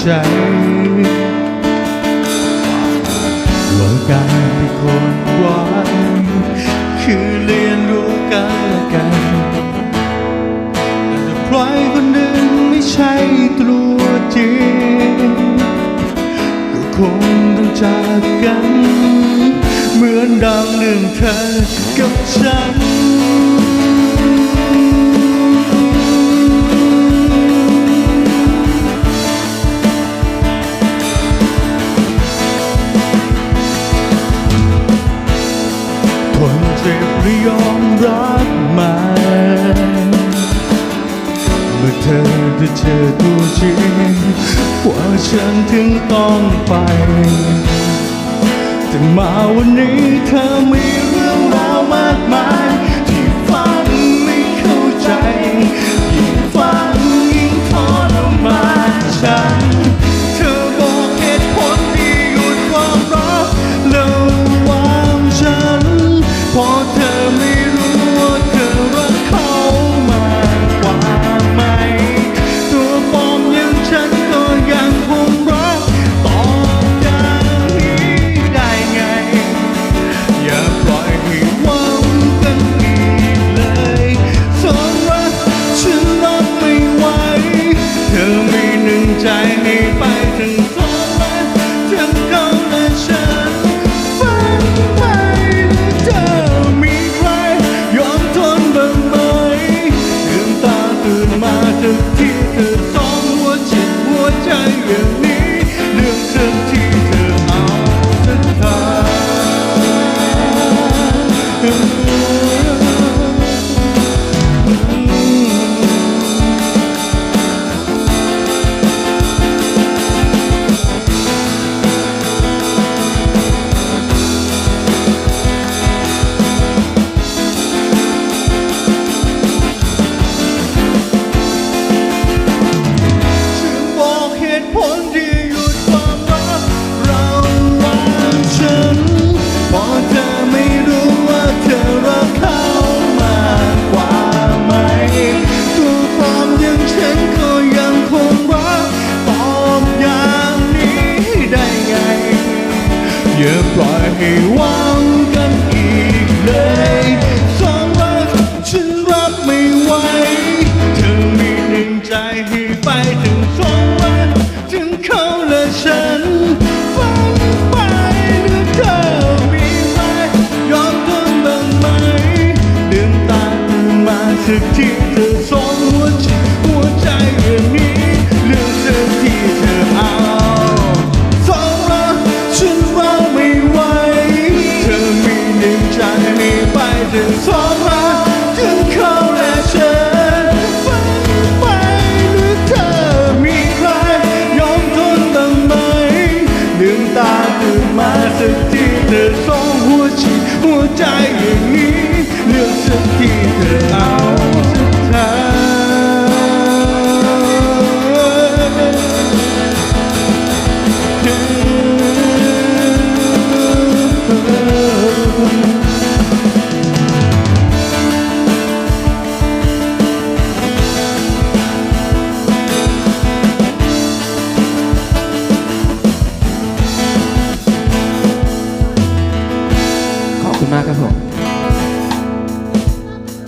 ใจ ว่าการเป็นคนหวานคือเรียนรู้กันและกันแต่ใครคนหนึ่งไม่ใช่ตัวจริงก็คงต้องจากกัน เหมือนดังหนึ่งเธอกับฉัน จ็บหรือยอมรับมาเมื่อเธอได้เจอตัวจริงกว่าฉันถึงต้องไป แต่มาวันนี้เธอมีเรื่องราวมากมาย อย่าปล่อยให้วังกันอีกเลยสองรักฉันรับไม่ไหวเธอมีหนึ่งใจให้ไปถึงสองรักถึงเขาและฉันฝันไปหรือเธอมีไหมยอมทนบ้างไหมลืมตาตื่นมาสักทีเธอ ขอบคุณมากครับผม